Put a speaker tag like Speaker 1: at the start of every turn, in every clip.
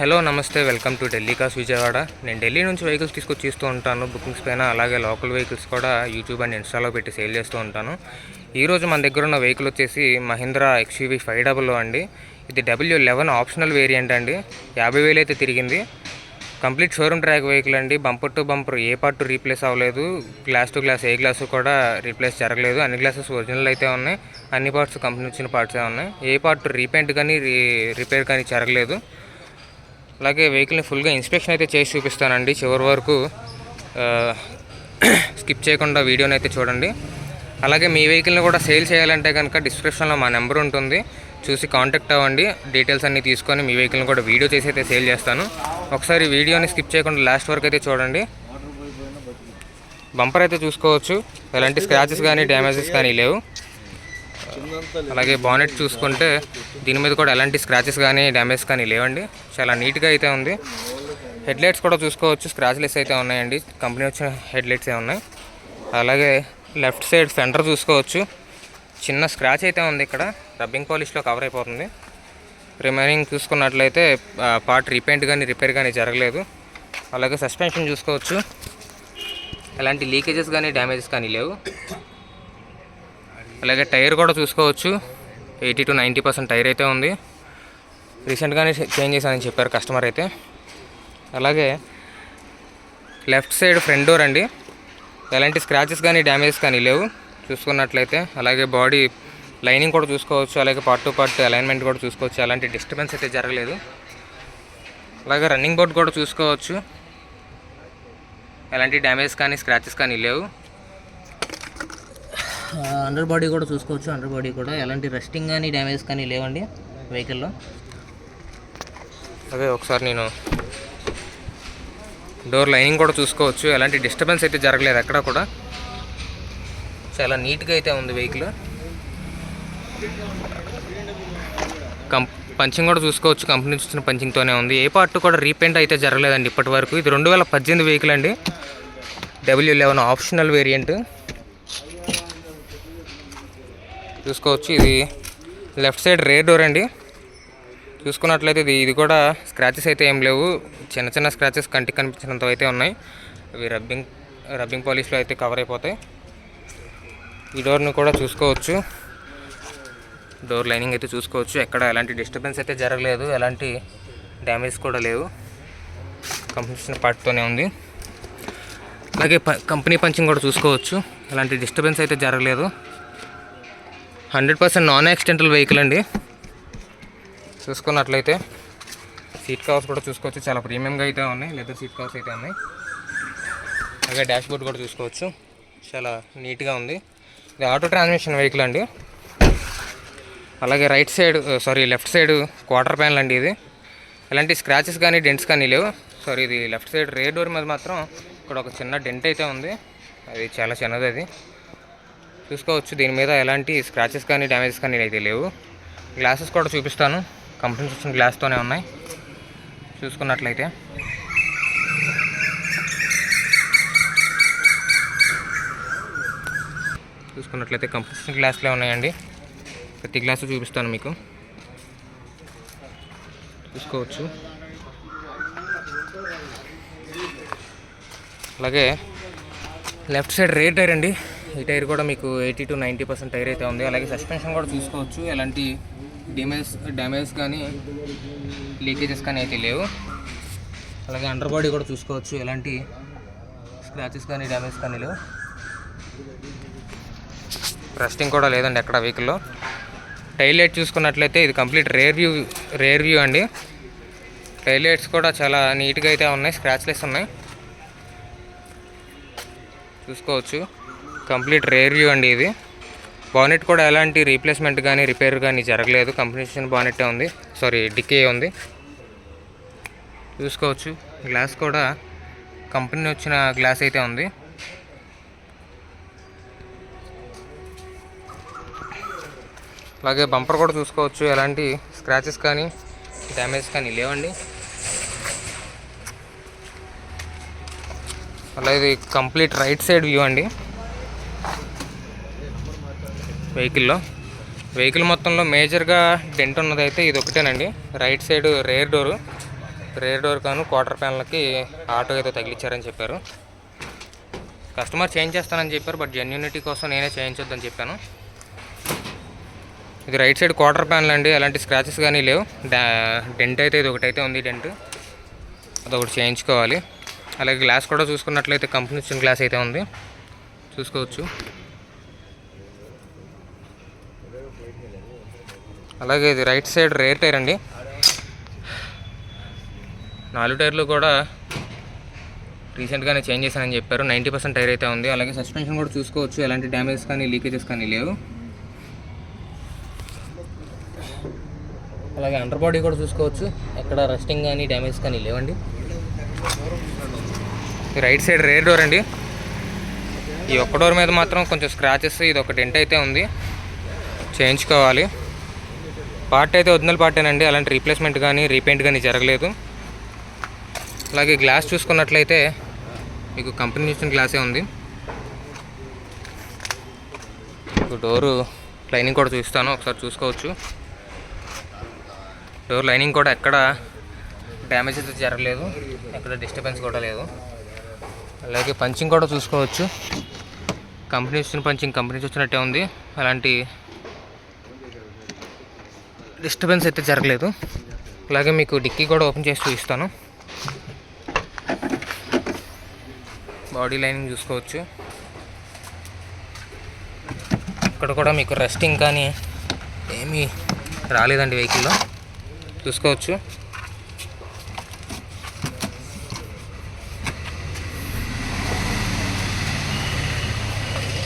Speaker 1: Hello నమస్తే welcome to Delhi cars Vijayawada. నేను ఢిల్లీ నుంచి వెహికల్స్ తీసుకొచ్చి ఇస్తూ ఉంటాను. బుకింగ్స్ పైన అలాగే లోకల్ వెహికల్స్ కూడా యూట్యూబ్ అండ్ ఇన్స్టాలో పెట్టి సేల్ చేస్తూ ఉంటాను. ఈరోజు మన దగ్గర ఉన్న వెహికల్ వచ్చేసి మహీంద్రా ఎక్స్యూవీ ఫైవ్ డబుల్ అండి. ఇది డబ్ల్యూ లెవెన్ ఆప్షనల్ వేరియంట్ అండి. యాభై వేలు అయితే తిరిగింది. కంప్లీట్ షోరూమ్ ట్రాక్ వెహికల్ అండి. బంపర్ టు బంపర్ ఏ పార్ట్ రీప్లేస్ అవ్వలేదు. గ్లాస్ టు గ్లాస్ ఏ గ్లాసు కూడా రీప్లేస్ జరగలేదు. అన్ని గ్లాసెస్ ఒరిజినల్ అయితే ఉన్నాయి. అన్ని పార్ట్స్ కంపెనీ వచ్చిన పార్ట్సే ఉన్నాయి. ఏ పార్ట్ రీపెయింట్ కానీ రీ రిపేర్ కానీ జరగలేదు. అలాగే వెహికల్ని ఫుల్గా ఇన్స్పెక్షన్ అయితే చేసి చూపిస్తానండి. చివరి వరకు స్కిప్ చేయకుండా వీడియోని అయితే చూడండి. అలాగే మీ వెహికల్ని కూడా సేల్ చేయాలంటే కనుక డిస్క్రిప్షన్లో మా నెంబర్ ఉంటుంది. చూసి కాంటాక్ట్ అవ్వండి. డీటెయిల్స్ అన్నీ తీసుకొని మీ వెహికల్ని కూడా వీడియో చేసి అయితే సేల్ చేస్తాను. ఒకసారి వీడియోని స్కిప్ చేయకుండా లాస్ట్ వరకు అయితే చూడండి. బంపర్ అయితే చూసుకోవచ్చు. ఎలాంటి స్క్రాచెస్ కానీ డ్యామేజెస్ కానీ లేవు. అలాగే బానెట్ చూసుకుంటే దీని మీద కూడా ఎలాంటి స్క్రాచెస్ కానీ డ్యామేజ్ కానీ లేవండి. చాలా నీట్గా అయితే ఉంది. హెడ్లైట్స్ కూడా చూసుకోవచ్చు. స్క్రాచ్లెస్ అయితే ఉన్నాయండి. కంపెనీ వచ్చిన హెడ్లైట్సే ఉన్నాయి. అలాగే లెఫ్ట్ సైడ్ ఫెంటర్ చూసుకోవచ్చు. చిన్న స్క్రాచ్ అయితే ఉంది ఇక్కడ. రబ్బింగ్ పాలిష్లో కవర్ అయిపోతుంది. రిమైనింగ్ చూసుకున్నట్లయితే పార్ట్ రీపెయింట్ కానీ రిపేర్ కానీ జరగలేదు. అలాగే సస్పెన్షన్ చూసుకోవచ్చు. ఎలాంటి లీకేజెస్ కానీ డ్యామేజెస్ కానీ లేవు. అలాగే టైర్ కూడా చూసుకోవచ్చు. Eighty to ninety percent tyre అయితే ఉంది. రీసెంట్గానే చేంజ్ చేశానని చెప్పారు కస్టమర్ అయితే. అలాగే లెఫ్ట్ సైడ్ ఫ్రంట్ డోర్ అండి. ఎలాంటి స్క్రాచెస్ కానీ డ్యామేజెస్ కానీ లేవు. చూసుకున్నట్లయితే అలాగే బాడీ లైనింగ్ కూడా చూసుకోవచ్చు. అలాగే పార్ట్ టు పార్ట్ అలైన్మెంట్ కూడా చూసుకోవచ్చు. అలాంటి డిస్టర్బెన్స్ అయితే జరగలేదు. అలాగే రన్నింగ్ బోర్డ్ కూడా చూసుకోవచ్చు. ఎలాంటి డ్యామేజ్ కానీ స్క్రాచెస్ కానీ లేవు. అండర్ బాడీ కూడా చూసుకోవచ్చు. అండర్ బాడీ కూడా ఎలాంటి రెస్టింగ్ కానీ డ్యామేజ్ కానీ లేవండి వెహికల్లో అదే ఒకసారి నేను డోర్ లైనింగ్ కూడా చూసుకోవచ్చు. ఎలాంటి డిస్టర్బెన్స్ అయితే జరగలేదు ఎక్కడ కూడా. చాలా నీట్గా అయితే ఉంది వెహికల్ కం పంచింగ్ కూడా చూసుకోవచ్చు. కంపెనీ చూసిన పంచింగ్తోనే ఉంది. ఏ పార్ట్ కూడా రీపెయింట్ అయితే జరగలేదండి ఇప్పటి వరకు. ఇది రెండు వేల పద్దెనిమిది వెహికల్ అండి. డబ్ల్యూ లెవెన్ ఆప్షనల్ వేరియంట్ చూసుకోవచ్చు. ఇది లెఫ్ట్ సైడ్ రేర్ డోర్ అండి. చూసుకున్నట్లయితే ఇది ఇది కూడా స్క్రాచెస్ అయితే ఏం లేవు. చిన్న చిన్న స్క్రాచెస్ కంటికి కనిపించినంత అయితే ఉన్నాయి. అవి రబ్బింగ్ రబ్బింగ్ పాలిష్లో అయితే కవర్ అయిపోతాయి. ఈ డోర్ని కూడా చూసుకోవచ్చు. డోర్ లైనింగ్ అయితే చూసుకోవచ్చు. ఎక్కడ ఎలాంటి డిస్టర్బెన్స్ అయితే జరగలేదు. ఎలాంటి డ్యామేజ్ కూడా లేవు. కంపెనీ పార్ట్తోనే ఉంది. అలాగే ప కంపెనీ పంచింగ్ కూడా చూసుకోవచ్చు. ఎలాంటి డిస్టర్బెన్స్ అయితే జరగలేదు. Hundred percent non accidental vehicle అండి. చూసుకున్నట్లయితే సీట్ కవర్స్ కూడా చూసుకోవచ్చు. చాలా ప్రీమియంగా అయితే ఉన్నాయి. లెదర్ సీట్ కవర్స్ అయితే ఉన్నాయి. అలాగే డాష్ బోర్డ్ కూడా చూసుకోవచ్చు. చాలా నీట్గా ఉంది. ఇది ఆటో ట్రాన్స్మిషన్ వెహికల్ అండి. అలాగే right side sorry left side quarter panel అండి ఇది. ఎలాంటి స్క్రాచెస్ కానీ డెంట్స్ కానీ లేవు. సారీ ఇది లెఫ్ట్ సైడ్ రే డోర్ మీద మాత్రం ఇక్కడ ఒక చిన్న డెంట్ అయితే ఉంది. అది చాలా చిన్నది అది. చూసుకోవచ్చు దీని మీద ఎలాంటి స్క్రాచెస్ కానీ డ్యామేజెస్ కానీ అయితే లేవు. గ్లాసెస్ కూడా చూపిస్తాను. కంపెనీ వచ్చిన గ్లాస్తోనే ఉన్నాయి. చూసుకున్నట్లయితే. చూసుకున్నట్లయితే కంపెనీ గ్లాస్లే ఉన్నాయండి. ప్రతి గ్లాసు చూపిస్తాను మీకు. చూసుకోవచ్చు. అలాగే లెఫ్ట్ సైడ్ రేట్ టైర్ అండి. ఈ టైర్ కూడా మీకు eighty to ninety percent tyre అయితే ఉంది. అలాగే సస్పెన్షన్ కూడా చూసుకోవచ్చు. ఎలాంటి డ్యామేజ్ డ్యామేజ్ కానీ లీకేజెస్ కానీ అయితే లేవు. అలాగే అండర్ బాడీ కూడా చూసుకోవచ్చు. ఎలాంటి స్క్రాచెస్ కానీ డ్యామేజ్ కానీ లేవు. రెస్టింగ్ కూడా లేదండి ఎక్కడ వెహికల్లో టైల్ లైట్ చూసుకున్నట్లయితే ఇది complete rear view rear view అండి. టైల్ లైట్స్ కూడా చాలా నీట్గా అయితే ఉన్నాయి. స్క్రాచ్లెస్ ఉన్నాయి. చూసుకోవచ్చు. కంప్లీట్ రేర్ వ్యూ అండి ఇది. బానెట్ కూడా ఎలాంటి రీప్లేస్మెంట్ కానీ రిపేర్ కానీ జరగలేదు. కంపెనీషన్ బానెట్టే ఉంది. సారీ డికే ఉంది. చూసుకోవచ్చు. గ్లాస్ కూడా కంపెనీ వచ్చిన గ్లాస్ అయితే ఉంది. అలాగే బంపర్ కూడా చూసుకోవచ్చు. ఎలాంటి స్క్రాచెస్ కానీ డ్యామేజ్ కానీ లేవండి. అలా ఇది కంప్లీట్ రైట్ సైడ్ వ్యూ అండి. వెహికల్లో. వెహికల్ మొత్తంలో మేజర్గా డెంట్ ఉన్నదైతే ఇది ఒకటేనండి right side rear door. Rear door కాను క్వార్టర్ ప్యాన్లకి ఆటో ఏదో తగిలిచ్చారని చెప్పారు. కస్టమర్ చేంజ్ చేస్తానని చెప్పారు బట్ జెన్యూనిటీ కోసం నేనే చేయించొద్దని చెప్పాను. ఇది రైట్ సైడ్ క్వార్టర్ ప్యాన్లు అండి ఎలాంటి స్క్రాచెస్ కానీ లేవు. డెంట్ అయితే ఇది ఒకటైతే ఉంది డెంట్. అదొకటి చేయించుకోవాలి. అలాగే గ్లాస్ కూడా చూసుకున్నట్లయితే కంపెనీ ఇచ్చిన గ్లాస్ అయితే ఉంది. చూసుకోవచ్చు. అలాగే ఇది రైట్ సైడ్ రేర్ టైర్ అండి. నాలుగు టైర్లు కూడా రీసెంట్గానే చేంజ్ చేశానని చెప్పారు. నైంటీ పర్సెంట్ టైర్ అయితే ఉంది. అలాగే సస్పెన్షన్ కూడా చూసుకోవచ్చు. ఎలాంటి డ్యామేజెస్ కానీ లీకేజెస్ కానీ లేవు. అలాగే అండర్ బాడీ కూడా చూసుకోవచ్చు. ఎక్కడ రెస్టింగ్ కానీ డ్యామేజ్ కానీ లేవండి. రైట్ సైడ్ రేర్ డోర్ అండి. ఈ ఒక్క డోర్ మీద మాత్రం కొంచెం స్క్రాచెస్ ఇది ఒక డెంట్ అయితే ఉంది. చేయించుకోవాలి. పార్ట్ అయితే ఒరిజినల్ పార్టేనండి అలాంటి రీప్లేస్మెంట్ కానీ రీపెయింట్ కానీ జరగలేదు. అలాగే గ్లాస్ చూసుకున్నట్లయితే మీకు కంపెనీ ఇచ్చిన గ్లాసే ఉంది. మీకు డోరు లైనింగ్ కూడా చూస్తాను ఒకసారి చూసుకోవచ్చు. డోర్ లైనింగ్ కూడా ఎక్కడ డ్యామేజ్ అయితే జరగలేదు. ఎక్కడ డిస్టర్బెన్స్ కూడా లేదు. అలాగే పంచింగ్ కూడా చూసుకోవచ్చు. కంపెనీ వచ్చిన పంచింగ్ కంపెనీ వచ్చినట్టే ఉంది. అలాంటి డిస్టర్బెన్స్ అయితే జరగలేదు. అలాగే మీకు డిక్కీ కూడా ఓపెన్ చేసి చూపిస్తాను. బాడీ లైనింగ్ చూసుకోవచ్చు. ఇక్కడ కూడా మీకు రెస్టింగ్ కానీ ఏమీ రాలేదండి వెహికల్లో. చూసుకోవచ్చు.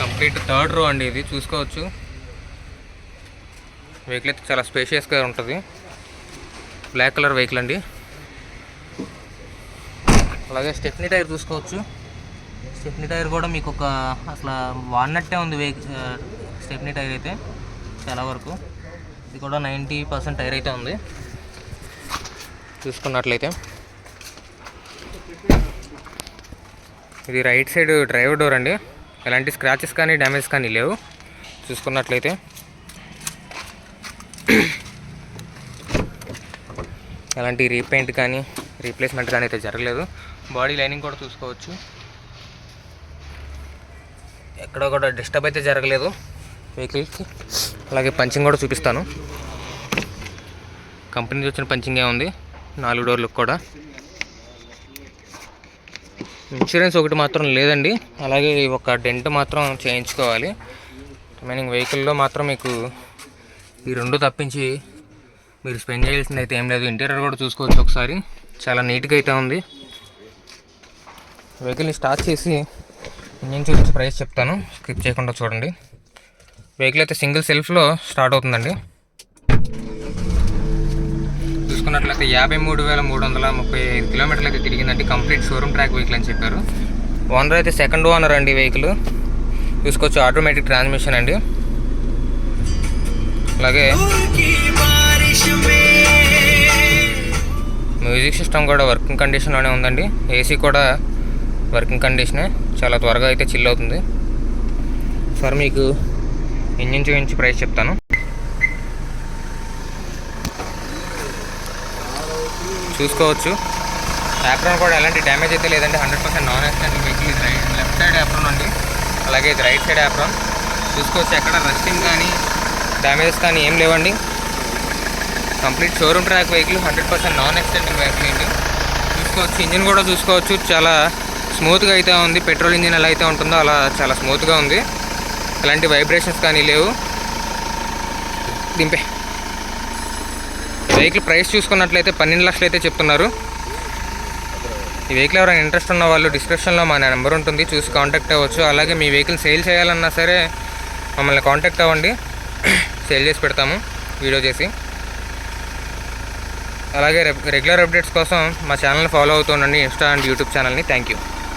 Speaker 1: కంప్లీట్ థర్డ్ రో అండి ఇది. చూసుకోవచ్చు. వెహికల్ అయితే చాలా స్పేషియస్గా ఉంటుంది. బ్లాక్ కలర్ వెహికల్ అండి. అలాగే స్టెఫ్నీ టైర్ చూసుకోవచ్చు. స్టెఫ్నీ టైర్ కూడా మీకు ఒక అసలు వాడినట్టే ఉంది వెహిక స్టెఫ్నీ టైర్ అయితే చాలా వరకు. ఇది కూడా నైంటీ పర్సెంట్ టైర్ అయితే ఉంది. చూసుకున్నట్లయితే. ఇది రైట్ సైడ్ డ్రైవర్ డోర్ అండి. ఎలాంటి స్క్రాచెస్ కానీ డ్యామేజ్ కానీ లేవు. చూసుకున్నట్లయితే. ఎలాంటి రీపెయింట్ కానీ రీప్లేస్మెంట్ కానీ అయితే జరగలేదు. బాడీ లైనింగ్ కూడా చూసుకోవచ్చు. ఎక్కడ కూడా డిస్టర్బ్ అయితే జరగలేదు. వెహికల్కి అలాగే పంచింగ్ కూడా చూపిస్తాను. కంపెనీ వచ్చిన పంచింగే ఉంది. నాలుగు డోర్లకు కూడా. ఇన్సూరెన్స్ ఒకటి మాత్రం లేదండి. అలాగే ఒక డెంట్ మాత్రం చేయించుకోవాలి. రిమైనింగ్ వెహికల్లో మాత్రం మీకు ఈ రెండు తప్పించి మీరు స్పెండ్ చేయాల్సింది అయితే ఏం లేదు. ఇంటీరియర్ కూడా చూసుకోవచ్చు ఒకసారి. చాలా నీట్గా అయితే ఉంది. వెహికల్ని స్టార్ట్ చేసి ఇంజిన్ చూపించి ప్రైస్ చెప్తాను. స్కిప్ చేయకుండా చూడండి. వెహికల్ అయితే సింగిల్ సెల్ఫ్లో స్టార్ట్ అవుతుందండి. చూసుకున్నట్లయితే యాభై మూడు వేల మూడు వందల ముప్పై ఐదు కిలోమీటర్లు అయితే తిరిగిందండి. కంప్లీట్ షోరూమ్ ట్రాక్ వెహికల్ అని చెప్పారు. ఓనర్ అయితే సెకండ్ ఓనర్ అండి వెహికల్ చూసుకోవచ్చు ఆటోమేటిక్ ట్రాన్స్మిషన్ అండి. అలాగే మ్యూజిక్ సిస్టమ్ కూడా వర్కింగ్ కండిషన్లోనే ఉందండి. ఏసీ కూడా వర్కింగ్ కండిషనే. చాలా త్వరగా అయితే చిల్ అవుతుంది. సార్ మీకు ఇంజిన్ చూపించి ప్రైస్ చెప్తాను. చూసుకోవచ్చు. యాప్రాన్ కూడా ఎలాంటి డ్యామేజ్ అయితే లేదండి. Hundred percent non accident vehicle ఇది రైట్ లెఫ్ట్ సైడ్ యాప్రాన్ అండి. అలాగే ఇది రైట్ సైడ్ యాప్రాన్ చూసుకోవచ్చు ఎక్కడ రస్టింగ్ కానీ డ్యామేజెస్ కానీ ఏం లేవండి. Complete showroom track vehicle hundred percent non extending vehicle అండి. చూసుకోవచ్చు ఇంజిన్ కూడా చూసుకోవచ్చు. చాలా స్మూత్గా అయితే ఉంది. పెట్రోల్ ఇంజిన్ ఎలా అయితే ఉంటుందో అలా చాలా స్మూత్గా ఉంది. ఎలాంటి వైబ్రేషన్స్ కానీ లేవు. దింపే. వెహికల్ ప్రైస్ చూసుకున్నట్లయితే పన్నెండు లక్షలు అయితే చెప్తున్నారు. ఈ వెహికల్ ఎవరైనా ఇంట్రెస్ట్ ఉన్న వాళ్ళు డిస్క్రిప్షన్లో మా నెంబర్ ఉంటుంది. చూసి కాంటాక్ట్ అవ్వచ్చు. అలాగే మీ వెహికల్ సేల్ చేయాలన్నా సరే మమ్మల్ని కాంటాక్ట్ అవ్వండి. సేల్ చేసి పెడతాము. వీడియో చేసి. అలాగే రెగ్యులర్ అప్డేట్స్ కోసం మా ఛానల్ని ఫాలో అవుతూ ఉండండి ఇన్స్టా అండ్ యూట్యూబ్ ఛానల్ని థ్యాంక్ యూ